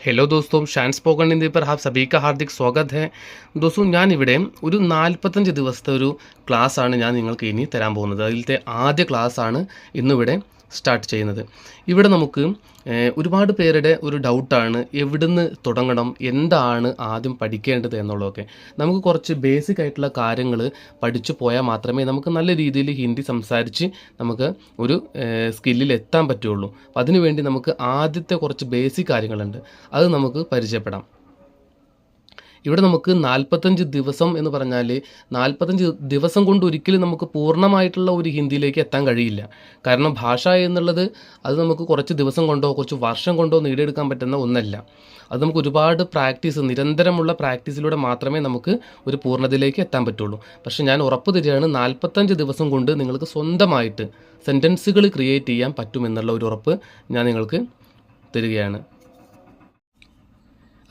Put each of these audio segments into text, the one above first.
Hello ദോസ്തോ Shaan spoken India പർ ഹാപ് സബീക്ക ഹാർദിക് സ്വാഗത് ഹെ ദോസ്തോ ഞാനിവിടെ ഒരു നാൽപ്പത്തഞ്ച് ദിവസത്തെ ഒരു ക്ലാസ് ആണ് ഞാൻ നിങ്ങൾക്ക് ഇനി തരാൻ പോകുന്നത്. അതിലത്തെ ആദ്യ ക്ലാസ് ആണ് ഇന്നിവിടെ സ്റ്റാർട്ട് ചെയ്യുന്നത്. ഇവിടെ നമുക്ക് ഒരുപാട് പേരുടെ ഒരു ഡൗട്ടാണ് എവിടുന്ന് തുടങ്ങണം എന്താണ് ആദ്യം പഠിക്കേണ്ടത് എന്നുള്ളതൊക്കെ. നമുക്ക് കുറച്ച് ബേസിക് ആയിട്ടുള്ള കാര്യങ്ങൾ പഠിച്ചു പോയാൽ മാത്രമേ നമുക്ക് നല്ല രീതിയിൽ ഹിന്ദി സംസാരിച്ച് നമുക്ക് ഒരു സ്കില്ലിൽ എത്താൻ പറ്റുള്ളൂ. അതിനുവേണ്ടി നമുക്ക് ആദ്യത്തെ കുറച്ച് ബേസിക് കാര്യങ്ങളുണ്ട്. അത് നമുക്ക് പരിചയപ്പെടാം. ഇവിടെ നമുക്ക് നാൽപ്പത്തഞ്ച് ദിവസം എന്ന് പറഞ്ഞാൽ നാൽപ്പത്തഞ്ച് ദിവസം കൊണ്ട് ഒരിക്കലും നമുക്ക് പൂർണമായിട്ടുള്ള ഒരു ഹിന്ദിയിലേക്ക് എത്താൻ കഴിയില്ല. കാരണം ഭാഷ എന്നുള്ളത് അത് നമുക്ക് കുറച്ച് ദിവസം കൊണ്ടോ കുറച്ച് വർഷം കൊണ്ടോ നേടിയെടുക്കാൻ പറ്റുന്ന ഒന്നല്ല. അത് നമുക്ക് ഒരുപാട് പ്രാക്ടീസ് നിരന്തരമുള്ള പ്രാക്ടീസിലൂടെ മാത്രമേ നമുക്ക് ഒരു പൂർണതയിലേക്ക് എത്താൻ പറ്റുള്ളൂ. പക്ഷേ ഞാൻ ഉറപ്പ് തരികയാണ് നാൽപ്പത്തഞ്ച് ദിവസം കൊണ്ട് നിങ്ങൾക്ക് സ്വന്തമായിട്ട് സെന്റൻസുകൾ ക്രിയേറ്റ് ചെയ്യാൻ പറ്റുമെന്നുള്ള ഒരു ഉറപ്പ് ഞാൻ നിങ്ങൾക്ക് തരികയാണ്.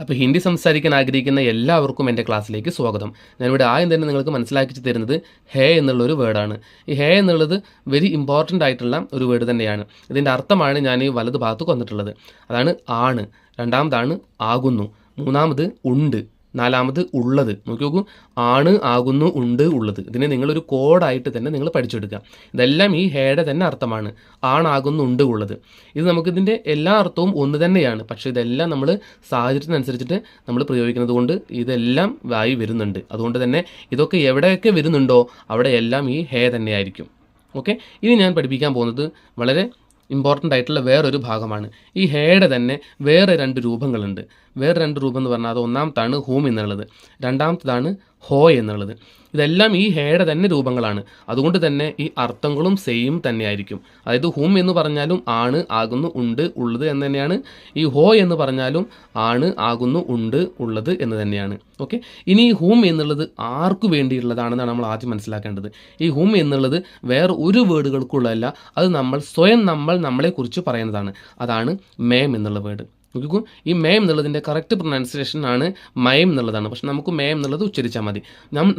അപ്പോൾ ഹിന്ദി സംസാരിക്കാൻ ആഗ്രഹിക്കുന്ന എല്ലാവർക്കും എന്റെ ക്ലാസ്സിലേക്ക് സ്വാഗതം. ഞാനിവിടെ ആദ്യം തന്നെ നിങ്ങൾക്ക് മനസ്സിലാക്കി തരുന്നത് ഹേ എന്നുള്ളൊരു വേർഡാണ്. ഈ ഹേ എന്നുള്ളത് വെരി ഇമ്പോർട്ടന്റ് ആയിട്ടുള്ള ഒരു വേർഡ് തന്നെയാണ്. ഇതിന്റെ അർത്ഥമാണ് ഞാൻ ഈ വലത് ഭാഗത്ത് കൊന്നിട്ടുള്ളത്. അതാണ് ആണ്. രണ്ടാമതാണ് ആകുന്നു. മൂന്നാമത് ഉണ്ട്. നാലാമത് ഉള്ളത്. നോക്കി നോക്കൂ. ആണ് ആകുന്നു ഉണ്ട് ഉള്ളത്. ഇതിനെ നിങ്ങളൊരു കോഡായിട്ട് തന്നെ നിങ്ങൾ പഠിച്ചെടുക്കുക. ഇതെല്ലാം ഈ ഹേയുടെ തന്നെ അർത്ഥമാണ്. ആണാകുന്നു ഉണ്ട് ഉള്ളത്. ഇത് നമുക്കിതിന്റെ എല്ലാ അർത്ഥവും ഒന്ന് തന്നെയാണ്. പക്ഷേ ഇതെല്ലാം നമ്മൾ സാഹചര്യത്തിനനുസരിച്ചിട്ട് നമ്മൾ പ്രയോഗിക്കുന്നത് കൊണ്ട് ഇതെല്ലാം വായി വരുന്നുണ്ട്. അതുകൊണ്ട് തന്നെ ഇതൊക്കെ എവിടെയൊക്കെ വരുന്നുണ്ടോ അവിടെയെല്ലാം ഈ ഹേ തന്നെയായിരിക്കും. ഓക്കെ? ഇനി ഞാൻ പഠിപ്പിക്കാൻ പോകുന്നത് വളരെ ഇമ്പോർട്ടന്റ് ആയിട്ടുള്ള വേറൊരു ഭാഗമാണ്. ഈ ഹേയുടെ തന്നെ വേറെ രണ്ട് രൂപങ്ങളുണ്ട്. വേറെ രണ്ട് രൂപം എന്ന് പറഞ്ഞാൽ അത് ഒന്നാമത്താണ് ഹൂം എന്നുള്ളത്. രണ്ടാമത്തതാണ് ഹോ എന്നുള്ളത്. ഇതെല്ലാം ഈ ഹേയുടെ തന്നെ രൂപങ്ങളാണ്. അതുകൊണ്ട് തന്നെ ഈ അർത്ഥങ്ങളും സെയിം തന്നെയായിരിക്കും. അതായത് ഹും എന്ന് പറഞ്ഞാലും ആണ് ആകുന്നു ഉണ്ട് ഉള്ളത് എന്ന് തന്നെയാണ്. ഈ ഹോ എന്ന് പറഞ്ഞാലും ആണ് ആകുന്നു ഉണ്ട് ഉള്ളത് എന്ന് തന്നെയാണ്. ഓക്കെ? ഇനി ഈ ഹും എന്നുള്ളത് ആർക്കു വേണ്ടിയുള്ളതാണെന്നാണ് നമ്മൾ ആദ്യം മനസ്സിലാക്കേണ്ടത്. ഈ ഹും എന്നുള്ളത് വേറെ ഒരു വേർഡുകൾക്കുള്ളതല്ല. അത് നമ്മൾ സ്വയം നമ്മൾ നമ്മളെക്കുറിച്ച് പറയുന്നതാണ്. അതാണ് മേം എന്നുള്ള വേർഡ്. നോക്കിക്കൂ. ഈ മേം എന്നുള്ളതിന്റെ കറക്റ്റ് പ്രൊനൗൺസിയേഷൻ ആണ് മയം എന്നുള്ളതാണ്. പക്ഷെ നമുക്ക് മേം എന്നുള്ളത് ഉച്ചരിച്ചാൽ മതി.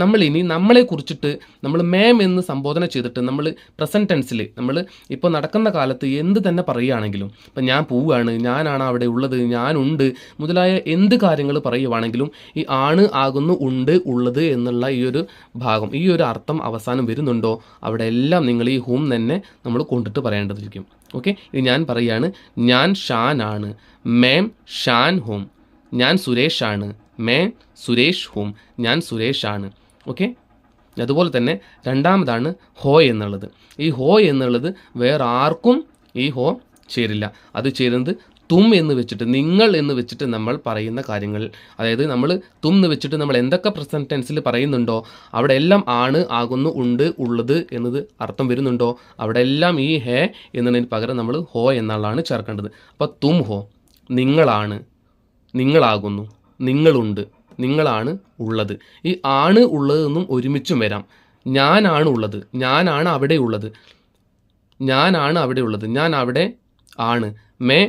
നമ്മൾ ഇനി നമ്മളെ കുറിച്ചിട്ട് നമ്മൾ മേം എന്ന് സംബോധന ചെയ്തിട്ട് നമ്മൾ പ്രസന്റ് ടെൻസിൽ നമ്മൾ ഇപ്പോൾ നടക്കുന്ന കാലത്ത് എന്ത് തന്നെ പറയുകയാണെങ്കിലും ഇപ്പം ഞാൻ പോവുകയാണ് ഞാനാണ് അവിടെ ഉള്ളത് ഞാനുണ്ട് മുതലായ എന്ത് കാര്യങ്ങൾ പറയുവാണെങ്കിലും ഈ ആണ് ആകുന്നു ഉണ്ട് ഉള്ളത് എന്നുള്ള ഈ ഒരു ഭാഗം ഈ ഒരു അർത്ഥം അവസാനം വരുന്നുണ്ടോ? അവിടെ എല്ലാം നിങ്ങൾ ഈ ഹൂം തന്നെ നമ്മൾ കൊണ്ടിട്ട് പറയേണ്ടതിരിക്കും. ഓക്കെ? ഇത് ഞാൻ പറയുകയാണ് ഞാൻ ഷാൻ ആണ്. മേം ഷാൻ ഹും. ഞാൻ സുരേഷ് ആണ്. മേം സുരേഷ് ഹും. ഞാൻ സുരേഷ് ആണ്. ഓക്കെ? അതുപോലെ തന്നെ രണ്ടാമതാണ് ഹോ എന്നുള്ളത്. ഈ ഹോ എന്നുള്ളത് വേറെ ആർക്കും ഈ ഹോ ചേരില്ല. അത് ചേരുന്നത് തും എന്ന് വെച്ചിട്ട് നിങ്ങൾ എന്ന് വെച്ചിട്ട് നമ്മൾ പറയുന്ന കാര്യങ്ങൾ. അതായത് നമ്മൾ തും എന്ന് വെച്ചിട്ട് നമ്മൾ എന്തൊക്കെ പ്രസന്റ് ടെൻസിൽ പറയുന്നുണ്ടോ അവിടെ എല്ലാം ആണ് ആകുന്നു ഉണ്ട് ഉള്ളത് എന്നത് അർത്ഥം വരുന്നുണ്ടോ അവിടെ എല്ലാം ഈ ഹേ എന്നതിന് പകരം നമ്മൾ ഹോ എന്നുള്ളതാണ് ചേർക്കേണ്ടത്. അപ്പോൾ തും ഹോ നിങ്ങളാണ് നിങ്ങളാകുന്നു നിങ്ങളുണ്ട് നിങ്ങളാണ് ഉള്ളത്. ഈ ആണ് ഉള്ളതെന്നും ഒരുമിച്ചും വരാം. ഞാനാണ് ഉള്ളത് ഞാനാണ് അവിടെ ഉള്ളത് ഞാനാണ് അവിടെ ഉള്ളത് ഞാൻ അവിടെ ആണ്. മേ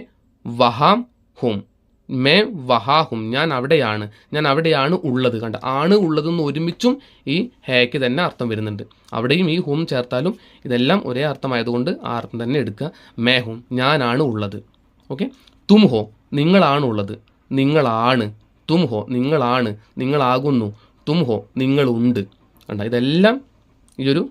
വഹാം ഹും. മേ വഹാഹും ഞാൻ അവിടെയാണ്. ഞാൻ അവിടെയാണ് ഉള്ളത്. കണ്ട? ആണ് ഉള്ളതെന്ന് ഒരുമിച്ചും ഈ ഹേക്ക് തന്നെ അർത്ഥം വരുന്നുണ്ട്. അവിടെയും ഈ ഹും ചേർത്താലും ഇതെല്ലാം ഒരേ അർത്ഥമായതുകൊണ്ട് ആ അർത്ഥം തന്നെ എടുക്കുക. മേ ഹും. ഞാനാണ് ഉള്ളത്. ഓക്കെ? തും ഹോ. നിങ്ങളാണ് ഉള്ളത്. നിങ്ങളാണ്. തും ഹോ. നിങ്ങളാണ്. നിങ്ങളാകുന്നു. തും ഹോ. നിങ്ങളുണ്ട്. കണ്ട? ഇതെല്ലാം ഈ ഒരു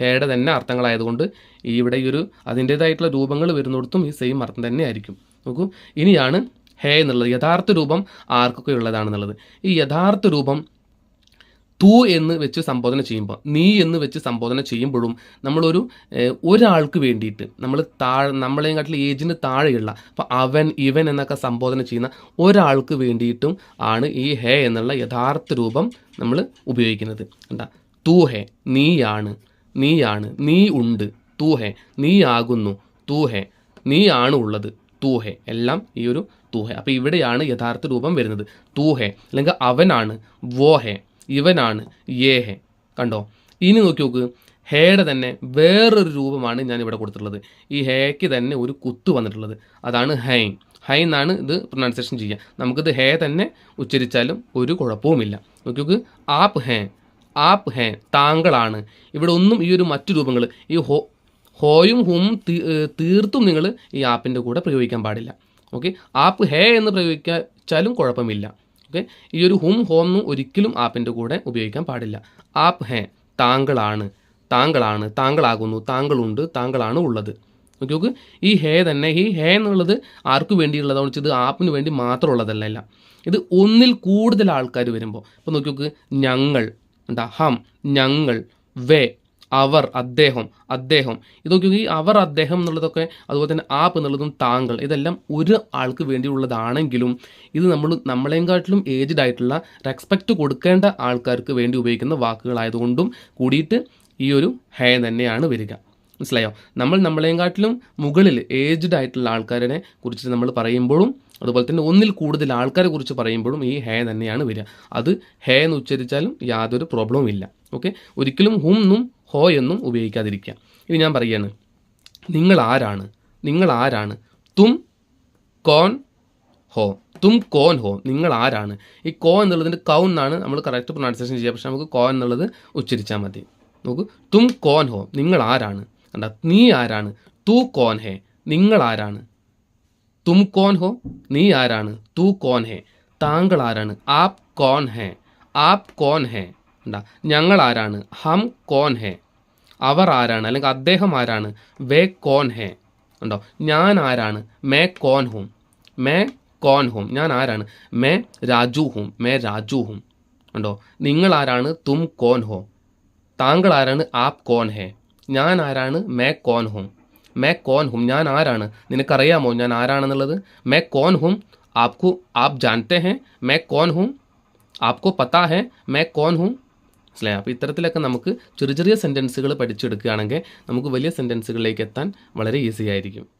ഹേയുടെ തന്നെ അർത്ഥങ്ങളായതുകൊണ്ട് ഇവിടെ ഈ ഒരു അതിന്റേതായിട്ടുള്ള രൂപങ്ങൾ വരുന്നിടത്തും ഈ സെയിം അർത്ഥം തന്നെ ആയിരിക്കും. നോക്കൂ ഇനിയാണ് ഹേ എന്നുള്ളത്. യഥാർത്ഥ രൂപം ആർക്കൊക്കെ ഉള്ളതാണെന്നുള്ളത്. ഈ യഥാർത്ഥ രൂപം തൂ എന്ന് വെച്ച് സംബോധന ചെയ്യുമ്പോൾ നീ എന്ന് വെച്ച് സംബോധന ചെയ്യുമ്പോഴും നമ്മളൊരു ഒരാൾക്ക് വേണ്ടിയിട്ട് നമ്മൾ താഴെ നമ്മളെക്കാട്ടിൽ ഏജിന് താഴെയുള്ള അപ്പോൾ അവൻ ഇവൻ എന്നൊക്കെ സംബോധന ചെയ്യുന്ന ഒരാൾക്ക് വേണ്ടിയിട്ടും ആണ് ഈ ഹേ എന്നുള്ള യഥാർത്ഥ രൂപം നമ്മൾ ഉപയോഗിക്കുന്നത്. എന്താ തൂ ഹേ നീയാണ്. നീയാണ് നീ ഉണ്ട് തൂ ഹെ നീ ആകുന്നു തൂ ഹെ നീ ആണ് ഉള്ളത് തൂ ഹെ എല്ലാം ഈ ഒരു തൂ ഹെ അപ്പോൾ ഇവിടെയാണ് യഥാർത്ഥ രൂപം വരുന്നത്. തൂ ഹെ അല്ലെങ്കിൽ അവനാണ് വോ ഹെ ഇവനാണ് യേ ഹെ കണ്ടോ? ഇനി നോക്കി നോക്ക്. ഹേയുടെ തന്നെ വേറൊരു രൂപമാണ് ഞാൻ ഇവിടെ കൊടുത്തിട്ടുള്ളത്. ഈ ഹേക്ക് തന്നെ ഒരു കുത്ത് വന്നിട്ടുള്ളത്. അതാണ് ഹൈ ഹൈ എന്നാണ് ഇത് പ്രൊനൗൺസിയേഷൻ ചെയ്യുക. നമുക്കിത് ഹേ തന്നെ ഉച്ചരിച്ചാലും ഒരു കുഴപ്പവുമില്ല. നോക്കി നോക്ക്. ആപ്പ് ഹേ ആപ്പ് ഹേ താങ്കളാണ്. ഇവിടെ ഒന്നും ഈ ഒരു മറ്റു രൂപങ്ങൾ ഈ ഹോ ഹോയും ഹും തീർത്തും നിങ്ങൾ ഈ ആപ്പിന്റെ കൂടെ പ്രയോഗിക്കാൻ പാടില്ല. ഓക്കെ? ആപ്പ് ഹേ എന്ന് പ്രയോഗിച്ചാലും കുഴപ്പമില്ല. ഓക്കെ? ഈ ഒരു ഹും ഹോം ഒരിക്കലും ആപ്പിന്റെ കൂടെ ഉപയോഗിക്കാൻ പാടില്ല. ആപ്പ് ഹേ താങ്കളാണ്. താങ്കളാണ്. താങ്കളാകുന്നു. താങ്കളുണ്ട്. താങ്കളാണ് ഉള്ളത്. Okay okay? ഈ ഹേ തന്നെ ഈ ഹേ എന്നുള്ളത് ആർക്ക് വേണ്ടിയുള്ളതാണെന്ന് വെച്ചാൽ ഇത് ആപ്പിന് വേണ്ടി മാത്രമുള്ളതല്ല ഇത് ഒന്നിൽ കൂടുതൽ ആൾക്കാർ വരുമ്പോൾ ഇപ്പോൾ നോക്കി നോക്ക് ഞങ്ങൾ എന്താ ഹം ഞങ്ങൾ വേ അവർ അദ്ദേഹം അദ്ദേഹം. ഇതൊക്കെ ഈ അവർ അദ്ദേഹം എന്നുള്ളതൊക്കെ അതുപോലെ തന്നെ ആപ്പ് എന്നുള്ളതും താങ്കൾ ഇതെല്ലാം ഒരു ആൾക്ക് വേണ്ടിയുള്ളതാണെങ്കിലും ഇത് നമ്മൾ നമ്മളെക്കാട്ടിലും ഏജ്ഡ് ആയിട്ടുള്ള റെസ്പെക്റ്റ് കൊടുക്കേണ്ട ആൾക്കാർക്ക് വേണ്ടി ഉപയോഗിക്കുന്ന വാക്കുകളായതുകൊണ്ടും കൂടിയിട്ട് ഈ ഒരു ഹേ തന്നെയാണ് വരിക. മനസ്സിലായോ? നമ്മൾ നമ്മളെക്കാട്ടിലും മുകളിൽ ഏജ്ഡ് ആയിട്ടുള്ള ആൾക്കാരെ കുറിച്ച് നമ്മൾ പറയുമ്പോഴും അതുപോലെ തന്നെ ഒന്നിൽ കൂടുതൽ ആൾക്കാരെ കുറിച്ച് പറയുമ്പോഴും ഈ ഹേ തന്നെയാണ് വരിക. അത് ഹേ എന്ന് ഉച്ചരിച്ചാലും യാതൊരു പ്രോബ്ലവും ഇല്ല. ഓക്കെ ഒരിക്കലും ഹും എന്നും ഹോ എന്നും ഉപയോഗിക്കാതിരിക്കുക. ഇനി ഞാൻ പറയാണ് നിങ്ങൾ ആരാണ്? നിങ്ങൾ ആരാണ്? തും കോൺ ഹോ. തും കോൻ ഹോ. നിങ്ങൾ ആരാണ്? ഈ കോ എന്നുള്ളതിന്റെ കൗ എന്നാണ് നമ്മൾ കറക്റ്റ് പ്രൊണൗൺസിയേഷൻ ചെയ്യുക. പക്ഷേ നമുക്ക് കോ എന്നുള്ളത് ഉച്ചരിച്ചാൽ മതി. നോക്കൂ. തും കോൻ ഹോ. നിങ്ങൾ ആരാണ്? കണ്ട നീ ആരാണ്? തൂ കോൻ ഹേ. നിങ്ങൾ ആരാണ്? തും കോൻ ഹോ? നീ ആരാണ്? തൂ കോൻ ഹേ. താങ്കൾ ആരാണ്? ആപ് കോൻ ഹേ. ആപ് കോൻ ഹേ. എന്താ ഞങ്ങൾ ആരാണ്? ഹം കോൻ ഹേ. അവർ ആരാണ്? അല്ലെങ്കിൽ അദ്ദേഹം ആരാണ്? വേ കോൻ ഹേ. ഉണ്ടോ ഞാൻ ആരാണ്? മേ കോൻ ഹും. മേ കോൻ ഹും. ഞാൻ ആരാണ്? മേ രാജു ഹും. മേ രാജു ഹും. ഉണ്ടോ നിങ്ങൾ ആരാണ്? തും കോൻ ഹോ. താങ്കൾ ആരാണ്? ആപ് കോൻ ഹേ. ഞാൻ ആരാണ്? മേ കോൻ ഹും. മേ കോൻ ഹും ഞാൻ ആരാണ്? നിനക്കറിയാമോ ഞാൻ ആരാണെന്നുള്ളത്? മേ കോൻ ഹും ആപ്കു ആപ് ജാനത്തെ ഹേ. മേ കോൻ ഹും ആപ്കോ പത്താ ഹേ. മേ കോൻ ഹും മനസ്സിലായി അപ്പോൾ ഇത്തരത്തിലൊക്കെ നമുക്ക് ചെറിയ ചെറിയ സെന്റൻസുകൾ പഠിച്ചെടുക്കുകയാണെങ്കിൽ നമുക്ക് വലിയ സെന്റൻസുകളിലേക്ക് എത്താൻ വളരെ ഈസി ആയിരിക്കും.